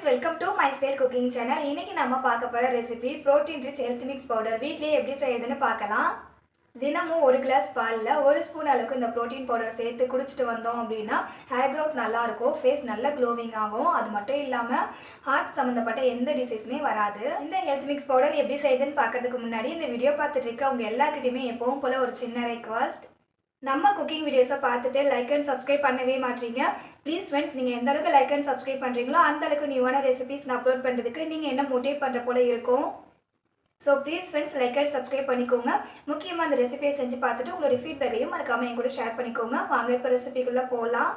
Friends welcome to my style cooking channel இன்னைக்கு நம்ம பார்க்க போகிற recipe protein rich health mix powder வீட்லேயே எப்படி செய்யுதுன்னு பார்க்கலாம். தினமும் ஒரு கிளாஸ் பாலில் ஒரு ஸ்பூன் அளவுக்கு இந்த ப்ரோட்டீன் பவுடர் சேர்த்து குடிச்சிட்டு வந்தோம் அப்படின்னா ஹேர் க்ரோத் நல்லாயிருக்கும் ஃபேஸ் நல்ல க்ளோவிங் ஆகும். அது மட்டும் இல்லாமல் ஹார்ட் சம்மந்தப்பட்ட எந்த டிசீஸுமே வராது. இந்த ஹெல்த் மிக்ஸ் பவுடர் எப்படி செய்யுதுன்னு பார்க்கறதுக்கு முன்னாடி இந்த வீடியோ பார்த்துட்டு இருக்க அவங்க எல்லாருக்கிட்டையுமே எப்பவும் போல ஒரு சின்ன ரெக்வஸ்ட் நம்ம குக்கிங் வீடியோஸை பார்த்துட்டு லைக் அண்ட் சப்ஸ்கிரைப் பண்ணவே மாட்டீங்க. ப்ளீஸ் ஃப்ரெண்ட்ஸ் நீங்கள் எந்த அளவுக்கு லைக் அண்ட் சப்ஸ்கிரைப் பண்ணுறீங்களோ அந்த அளவுக்கு நியூவான ரெசிபிஸ் நான் அப்லோட் பண்ணுறதுக்கு நீங்கள் என்ன மோட்டிவேட் பண்ணுற போல இருக்கும். So please friends like and subscribe பண்ணிக்கோங்க. முக்கியமாக அந்த ரெசிபியை செஞ்சு பார்த்துட்டு உங்களுடைய ஃபீட்பேக்கையும் மறக்காமல் என் கூட ஷேர் பண்ணிக்கோங்க. வாங்க இப்போ ரெசிபிக்குள்ளே போகலாம்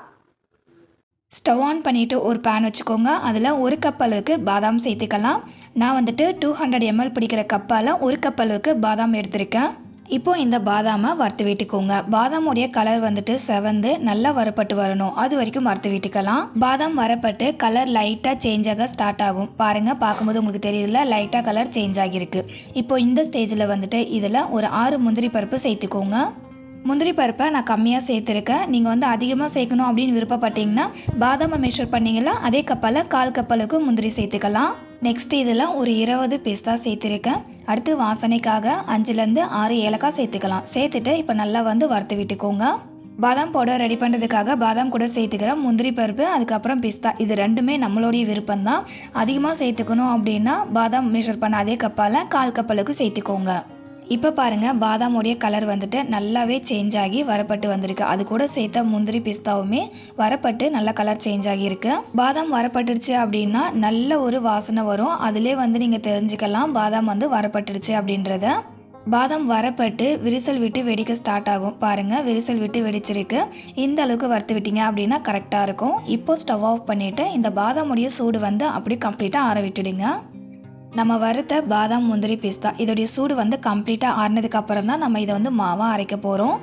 ஸ்டவ் ஆன் பண்ணிவிட்டு ஒரு பேன் வச்சுக்கோங்க. அதில் ஒரு கப் அளவுக்கு பாதாம் சேர்த்துக்கலாம். நான் வந்துட்டு டூ ஹண்ட்ரட் எம்எல் பிடிக்கிற கப்பால் ஒரு கப் அளவுக்கு பாதாம் எடுத்திருக்கேன். இப்போ இந்த பாதாமை வறுத்து விட்டுக்கோங்க. பாதாமுடைய கலர் வந்துட்டு செவந்து நல்லா வரப்பட்டு வரணும். அது வரைக்கும் வறுத்து விட்டுக்கலாம். பாதாம் வரப்பட்டு கலர் லைட்டாக சேஞ்ச் ஆக ஸ்டார்ட் ஆகும். பாருங்கள் பார்க்கும்போது உங்களுக்கு தெரியுதுல லைட்டாக கலர் சேஞ்ச் ஆகியிருக்கு. இப்போ இந்த ஸ்டேஜில் வந்துட்டு இதில் ஒரு ஆறு முந்திரி பருப்பு சேர்த்துக்கோங்க. முந்திரி பருப்பை நான் கம்மியாக சேர்த்துருக்கேன். நீங்கள் வந்து அதிகமாக சேர்க்கணும் அப்படின்னு விருப்பப்பட்டீங்கன்னா பாதாமை மெஷர் பண்ணிங்களா அதே கப்பால் கால் கப்பலுக்கு முந்திரி சேர்த்துக்கலாம். நெக்ஸ்ட் இதில் ஒரு இருபது பிஸ்தா சேர்த்துருக்கேன். அடுத்து வாசனைக்காக அஞ்சுலேருந்து ஆறு ஏலக்காய் சேர்த்துக்கலாம். சேர்த்துட்டு இப்போ நல்லா வந்து வறுத்து விட்டுக்கோங்க. பாதாம் பவுடர் ரெடி பண்ணுறதுக்காக பாதாம் கூட சேர்த்துக்கிறேன் முந்திரி பருப்பு அதுக்கப்புறம் பிஸ்தா இது ரெண்டுமே நம்மளுடைய விருப்பம் தான் அதிகமாக சேர்த்துக்கணும் அப்படின்னா பாதாம் மெஷர் பண்ண அதே கப்பால் கால் கப்பலுக்கு சேர்த்துக்கோங்க. இப்போ பாருங்கள் பாதாமுடைய கலர் வந்துட்டு நல்லாவே சேஞ்ச் ஆகி வரப்பட்டு வந்திருக்கு. அது கூட சேர்த்த முந்திரி பிஸ்தாவுமே வரப்பட்டு நல்ல கலர் சேஞ்ச் ஆகியிருக்கு. பாதாம் வரப்பட்டுருச்சு அப்படின்னா நல்ல ஒரு வாசனை வரும். அதிலே வந்து நீங்கள் தெரிஞ்சுக்கலாம் பாதாம் வந்து வரப்பட்டுருச்சு அப்படின்றத. பாதாம் வரப்பட்டு விரிசல் விட்டு வெடிக்க ஸ்டார்ட் ஆகும். பாருங்கள் விரிசல் விட்டு வெடிச்சிருக்கு. இந்த அளவுக்கு வறுத்து விட்டீங்க அப்படின்னா கரெக்டாக இருக்கும். இப்போ ஸ்டவ் ஆஃப் பண்ணிவிட்டு இந்த பாதாமுடைய சூடு வந்து அப்படி கம்ப்ளீட்டாக ஆற விட்டுடுங்க. நம்ம வறுத்த பாதாம் முந்திரி பிஸ்தா இதோடைய சூடு வந்து கம்ப்ளீட்டாக ஆறினதுக்கு அப்புறம் தான் நம்ம இதை வந்து மாவாக அரைக்க போகிறோம்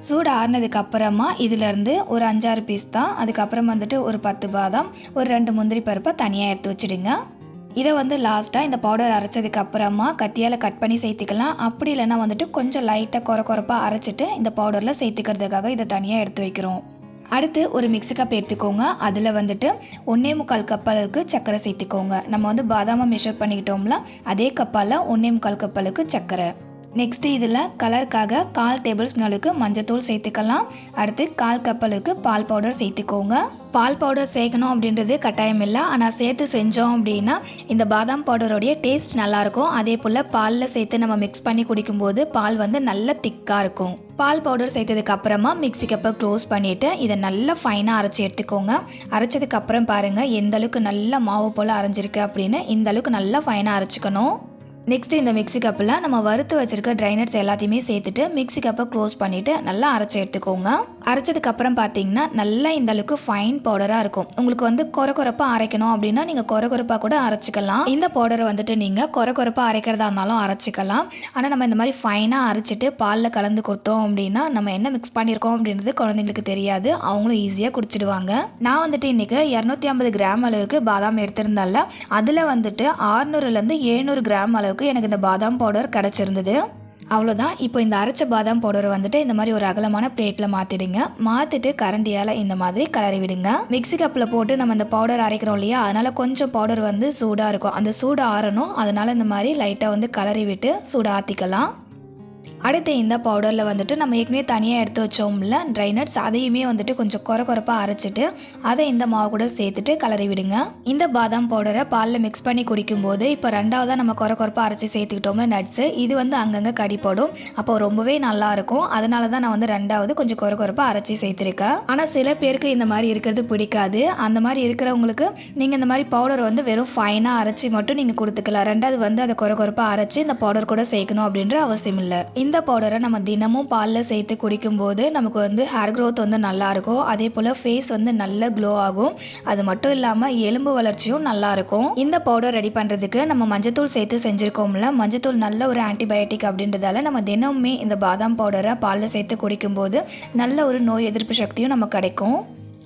சூடு ஆறினதுக்கு அப்புறமா இதிலேருந்து ஒரு அஞ்சாறு பிஸ்தா அதுக்கப்புறம் வந்துட்டு ஒரு பத்து பாதாம் ஒரு ரெண்டு முந்திரி பருப்பை தனியாக எடுத்து வச்சுடுங்க. இதை வந்து லாஸ்ட்டாக இந்த பவுடர் அரைச்சதுக்கு அப்புறமா கத்தியால் கட் பண்ணி சேர்த்துக்கலாம். அப்படி இல்லைன்னா வந்துட்டு கொஞ்சம் லைட்டாக குறை குறைப்பாக அரைச்சிட்டு இந்த பவுடரில் சேர்த்துக்கிறதுக்காக இதை தனியாக எடுத்து வைக்கிறோம். அடுத்து ஒரு மிக்ஸி கப் எடுத்துக்கோங்க. அதில் வந்துட்டு ஒன்றே முக்கால் கப் அளவுக்கு சர்க்கரை சேர்த்துக்கோங்க. நம்ம வந்து பாதாமை மெஷர் பண்ணிக்கிட்டோம்ல அதே கப்பால் ஒன்றே முக்கால் கப் அளவுக்கு சர்க்கரை நெக்ஸ்ட் இதில் கலருக்காக கால் டேபிள் ஸ்பூன் அளவுக்கு மஞ்சத்தூள் சேர்த்துக்கலாம். அடுத்து கால் கப் அளவுக்கு பால் பவுடர் சேர்த்துக்கோங்க. பால் பவுடர் சேர்க்கணும் அப்படின்றது கட்டாயம் இல்லை. ஆனால் சேர்த்து செஞ்சோம் அப்படின்னா இந்த பாதாம் பவுடருடைய டேஸ்ட் நல்லாயிருக்கும். அதே போல் பாலில் சேர்த்து நம்ம மிக்ஸ் பண்ணி குடிக்கும்போது பால் வந்து நல்ல திக்காக இருக்கும். பால் பவுடர் சேர்த்ததுக்கு அப்புறமா மிக்ஸி கப்பை க்ளோஸ் பண்ணிவிட்டு இதை நல்லா ஃபைனாக அரைச்சி எடுத்துக்கோங்க. அரைச்சதுக்கு அப்புறம் பாருங்கள் எந்த அளவுக்கு நல்ல மாவு போல் அரைஞ்சிருக்கு அப்படின்னு இந்த அளவுக்கு நல்லா ஃபைனாக அரைச்சிக்கணும். நெக்ஸ்ட் இந்த மிக்சி கப்பில் நம்ம வறுத்து வச்சிருக்க ட்ரைனட்ஸ் எல்லாத்தையுமே சேர்த்துட்டு மிக்சி கப்பை க்ளோஸ் பண்ணிவிட்டு நல்லா அரைச்சி எடுத்துக்கோங்க. அரைச்சதுக்கப்புறம் பார்த்தீங்கன்னா நல்லா இந்த அளவுக்கு ஃபைன் பவுடராக இருக்கும். உங்களுக்கு வந்து குறை குறைப்பாக அரைக்கணும் அப்படின்னா நீங்கள் குறை குறைப்பாக கூட அரைச்சிக்கலாம். இந்த பவுடரை வந்துட்டு நீங்கள் குறை குறைப்பாக அரைக்கிறதா இருந்தாலும் அரைச்சிக்கலாம். ஆனால் நம்ம இந்த மாதிரி ஃபைனாக அரைச்சிட்டு பாலில் கலந்து கொடுத்தோம் அப்படின்னா நம்ம என்ன மிக்ஸ் பண்ணியிருக்கோம் அப்படின்றது குழந்தைங்களுக்கு தெரியாது. அவங்களும் ஈஸியாக குடிச்சிடுவாங்க. நான் வந்துட்டு இன்றைக்கி இரநூத்தி ஐம்பது கிராம் அளவுக்கு பாதாம் எடுத்திருந்தால அதில் வந்துட்டு ஆறுநூறுலேருந்து எழுநூறு கிராம் அளவுக்கு எனக்கு இந்த பாதாம் பவுடர் கிடச்சிருந்தது. அவ்வளோதான் இப்போ இந்த அரைச்ச பாதாம் பவுடரை வந்துட்டு இந்த மாதிரி ஒரு அகலமான பிளேட்டில் மாற்றிடுங்க மாற்றிட்டு கரண்டியால் இந்த மாதிரி கலரி விடுங்க. மிக்சி கப்பில் போட்டு நம்ம இந்த பவுடர் அரைக்கிறோம் இல்லையா? அதனால் கொஞ்சம் பவுடர் வந்து சூடாக இருக்கும். அந்த சூடு ஆறணும். அதனால் இந்த மாதிரி லைட்டாக வந்து கலரி விட்டு சூடாக ஆற்றிக்கலாம் அடுத்து இந்த பவுடரில் வந்துட்டு நம்ம ஏற்கனவே தனியாக எடுத்து வச்சோம்ல ட்ரை நட்ஸ் அதையுமே வந்துட்டு கொஞ்சம் குறை குறைப்பாக அரைச்சிட்டு அதை இந்த மாவு கூட சேர்த்துட்டு கலரி விடுங்க. இந்த பாதாம் பவுடரை பாலில் மிக்ஸ் பண்ணி குடிக்கும்போது இப்போ ரெண்டாவதாக நம்ம குறை குறைப்பாக அரைச்சி சேர்த்துக்கிட்டோம்ல நட்ஸு இது வந்து அங்கங்கே கடிப்படும். அப்போ ரொம்பவே நல்லா இருக்கும். அதனால தான் நான் வந்து ரெண்டாவது கொஞ்சம் குறை குறைப்பாக அரைச்சி சேர்த்துருக்கேன். ஆனால் சில பேருக்கு இந்த மாதிரி இருக்கிறது பிடிக்காது. அந்த மாதிரி இருக்கிறவங்களுக்கு நீங்கள் இந்த மாதிரி பவுடர் வந்து வெறும் ஃபைனாக அரைச்சி மட்டும் நீங்கள் கொடுத்துக்கலாம். ரெண்டாவது வந்து அதை குறை குறைப்பாக அரைச்சி இந்த பவுடர் கூட சேர்க்கணும் அப்படின்ற அவசியம் இல்லை. இந்த இந்த பவுடரை நம்ம தினமும் பாலில் சேர்த்து குடிக்கும்போது நமக்கு வந்து ஹேர் க்ரோத் வந்து நல்லாயிருக்கும். அதே போல் ஃபேஸ் வந்து நல்ல க்ளோ ஆகும். அது மட்டும் இல்லாமல் எலும்பு வளர்ச்சியும் நல்லாயிருக்கும். இந்த பவுடர் ரெடி பண்ணுறதுக்கு நம்ம மஞ்சத்தூள் சேர்த்து செஞ்சுருக்கோம்ல மஞ்சத்தூள் நல்ல ஒரு ஆன்டிபயோட்டிக் அப்படின்றதால நம்ம தினமுமே இந்த பாதாம் பவுடரை பாலில் சேர்த்து குடிக்கும்போது நல்ல ஒரு நோய் எதிர்ப்பு சக்தியும் நமக்கு கிடைக்கும்.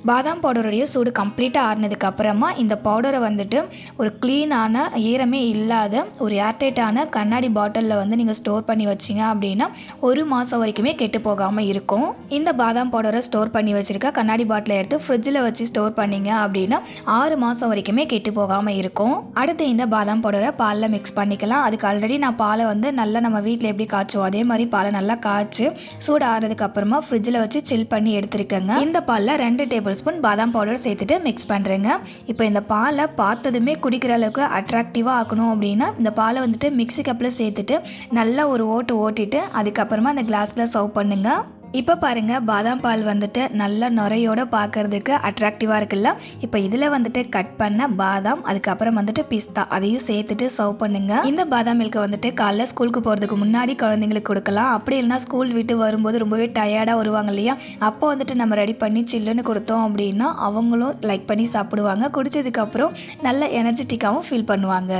பாதாம் பவுடருடைய சூடு கம்ப்ளீட்டாக ஆறுனதுக்கு அப்புறமா இந்த பவுடரை வந்துட்டு ஒரு க்ளீனான ஈரமே இல்லாத ஒரு ஏர்டைட்டான கண்ணாடி பாட்டிலில் வந்து நீங்கள் ஸ்டோர் பண்ணி வச்சிங்க அப்படின்னா ஒரு மாதம் வரைக்குமே கெட்டு போகாமல் இருக்கும். இந்த பாதாம் பவுடரை ஸ்டோர் பண்ணி வச்சுருக்க கண்ணாடி பாட்டிலை எடுத்து ஃப்ரிட்ஜில் வச்சு ஸ்டோர் பண்ணிங்க அப்படின்னா ஆறு மாதம் வரைக்குமே கெட்டு போகாமல் இருக்கும். அடுத்து இந்த பாதாம் பவுடரை பாலில் மிக்ஸ் பண்ணிக்கலாம். அதுக்கு ஆல்ரெடி நான் பாலை வந்து நல்லா நம்ம வீட்டில் எப்படி காய்ச்சுவோம் அதே மாதிரி பாலை நல்லா காய்ச்சி சூடு ஆறதுக்கு அப்புறமா ஃப்ரிட்ஜில் வச்சு சில் பண்ணி எடுத்துருக்கேங்க. இந்த பாலில் ரெண்டு டேபிள் ஸ்பூன் பாதாம் பவுடர் சேர்த்துட்டு மிக்ஸ் பண்ணுறேங்க இப்போ இந்த பாலை பார்த்ததுமே குடிக்கிற அளவுக்கு அட்ராக்டிவாக ஆக்கணும் அப்படின்னா இந்த பாலை வந்துட்டு மிக்ஸி கப்பில் சேர்த்துட்டு நல்லா ஒரு ஓட்டு ஓட்டிட்டு அதுக்கப்புறமா அந்த கிளாஸில் சர்வ் பண்ணுங்கள் இப்போ பாருங்க பாதாம் பால் வந்துட்டு நல்ல நுரையோட பார்க்கறதுக்கு அட்ராக்டிவாக இருக்குல்ல? இப்போ இதில் வந்துட்டு கட் பண்ண பாதாம் அதுக்கப்புறம் வந்துட்டு பிஸ்தா அதையும் சேர்த்துட்டு சர்வ் பண்ணுங்க. இந்த பாதாம் மில்க்கை வந்துட்டு காலைல ஸ்கூலுக்கு போகிறதுக்கு முன்னாடி குழந்தைங்களுக்கு கொடுக்கலாம். அப்படி இல்லைனா ஸ்கூல் விட்டு வரும்போது ரொம்பவே டயர்டாக வருவாங்க இல்லையா? அப்போ வந்துட்டு நம்ம ரெடி பண்ணி சில்லுன்னு கொடுத்தோம் அப்படின்னா அவங்களும் லைக் பண்ணி சாப்பிடுவாங்க. குடிச்சதுக்கப்புறம் நல்ல எனர்ஜெட்டிக்காகவும் ஃபீல் பண்ணுவாங்க.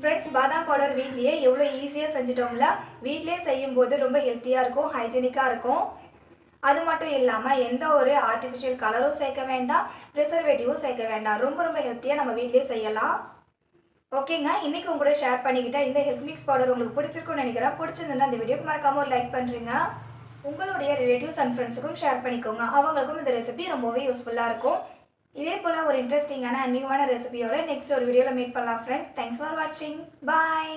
ஃப்ரெண்ட்ஸ் பாதாம் பவுடர் வீட்லேயே எவ்வளோ ஈஸியாக செஞ்சிட்டோம்ல? வீட்லேயே செய்யும்போது ரொம்ப ஹெல்த்தியாக இருக்கும் ஹைஜீனிக்காக இருக்கும். அது மட்டும் இல்லாமல் எந்த ஒரு ஆர்டிஃபிஷியல் கலரும் சேர்க்க வேண்டாம் ப்ரிசர்வேட்டிவும் சேர்க்க வேண்டாம். ரொம்ப ரொம்ப ஹெல்த்தியாக நம்ம வீட்லேயே செய்யலாம். ஓகேங்க இன்றைக்கி உங்களோட கூட ஷேர் பண்ணிக்கிட்டேன் இந்த ஹெல்த் மிக்ஸ் பவுடர் உங்களுக்கு பிடிச்சிருக்கும்னு நினைக்கிறேன். பிடிச்சிருந்தா அந்த வீடியோக்கு மறக்காமல் ஒரு லைக் பண்ணுறீங்க உங்களுடைய ரிலேட்டிவ்ஸ் அண்ட் ஃப்ரெண்ட்ஸுக்கும் ஷேர் பண்ணிக்கோங்க. அவங்களுக்கும் இந்த ரெசிபி ரொம்பவே யூஸ்ஃபுல்லாக இருக்கும். இதே போல் ஒரு இன்ட்ரெஸ்டிங்கான நியூவான ரெசிபியோட நெக்ஸ்ட் ஒரு வீடியோவில் மீட் பண்ணலாம் ஃப்ரெண்ட்ஸ் தேங்க்ஸ் ஃபார் வாட்சிங் பாய்